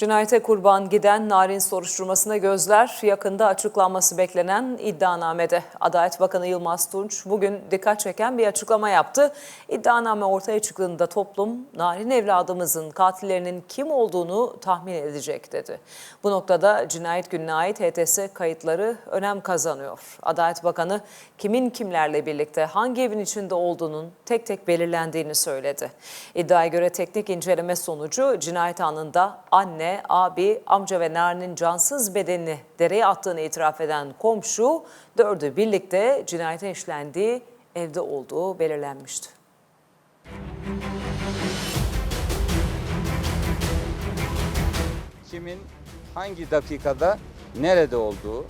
Cinayete kurban giden Narin soruşturmasına gözler yakında açıklanması beklenen iddianamede. Adalet Bakanı Yılmaz Tunç bugün dikkat çeken bir açıklama yaptı. İddianame ortaya çıktığında toplum Narin evladımızın katillerinin kim olduğunu tahmin edecek dedi. Bu noktada cinayet gününe ait HTS kayıtları önem kazanıyor. Adalet Bakanı kimin kimlerle birlikte hangi evin içinde olduğunun tek tek belirlendiğini söyledi. İddiaya göre teknik inceleme sonucu cinayet anında anne, abi, amca ve Narin'in cansız bedenini dereye attığını itiraf eden komşu dördü birlikte cinayetin işlendiği evde olduğu belirlenmişti. kimin hangi dakikada nerede olduğu,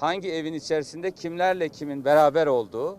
hangi evin içerisinde kimlerle kimin beraber olduğu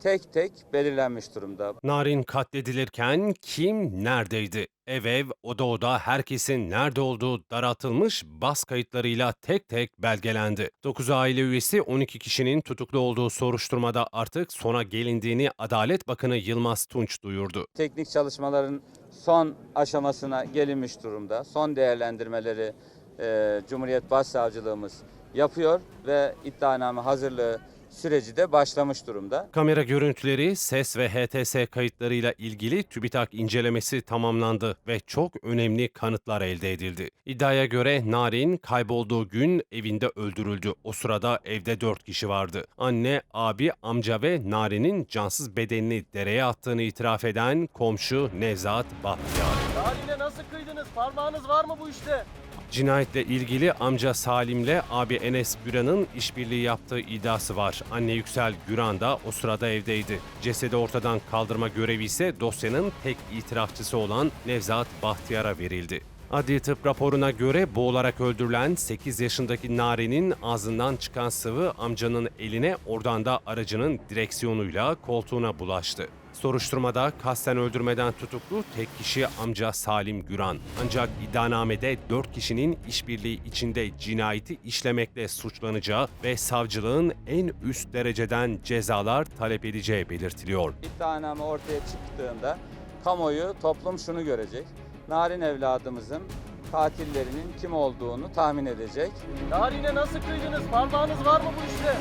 tek tek belirlenmiş durumda. Narin katledilirken kim neredeydi? Ev ev, oda oda herkesin nerede olduğu daraltılmış bas kayıtlarıyla tek tek belgelendi. 9 aile üyesi 12 kişinin tutuklu olduğu soruşturmada artık sona gelindiğini Adalet Bakanı Yılmaz Tunç duyurdu. Teknik çalışmaların son aşamasına gelinmiş durumda. Son değerlendirmeleri e, Cumhuriyet Başsavcılığımız yapıyor ve iddianame hazırlığı süreci de başlamış durumda. Kamera görüntüleri, ses ve HTS kayıtlarıyla ilgili TÜBİTAK incelemesi tamamlandı ve çok önemli kanıtlar elde edildi. İddiaya göre Narin kaybolduğu gün evinde öldürüldü. O sırada evde 4 kişi vardı. Anne, abi, amca ve Narin'in cansız bedenini dereye attığını itiraf eden komşu Nevzat Bahtiyar. Haline nasıl kıydınız? Parmağınız var mı bu işte? Cinayetle ilgili amca Salim'le abi Enes Güran'ın işbirliği yaptığı iddiası var. Anne Yüksel Güran da o sırada evdeydi. Cesedi ortadan kaldırma görevi ise dosyanın tek itirafçısı olan Nevzat Bahtiyar'a verildi. Adli tıp raporuna göre boğularak öldürülen 8 yaşındaki Nari'nin ağzından çıkan sıvı amcanın eline oradan da aracının direksiyonuyla koltuğuna bulaştı. Soruşturmada kasten öldürmeden tutuklu tek kişi amca Salim Güran. Ancak iddianamede 4 kişinin işbirliği içinde cinayeti işlemekle suçlanacağı ve savcılığın en üst dereceden cezalar talep edeceği belirtiliyor. İddianame ortaya çıktığında kamuoyu, toplum şunu görecek. Narin evladımızın katillerinin kim olduğunu tahmin edecek. Haline nasıl kıydınız? Parmağınız var mı bu işte?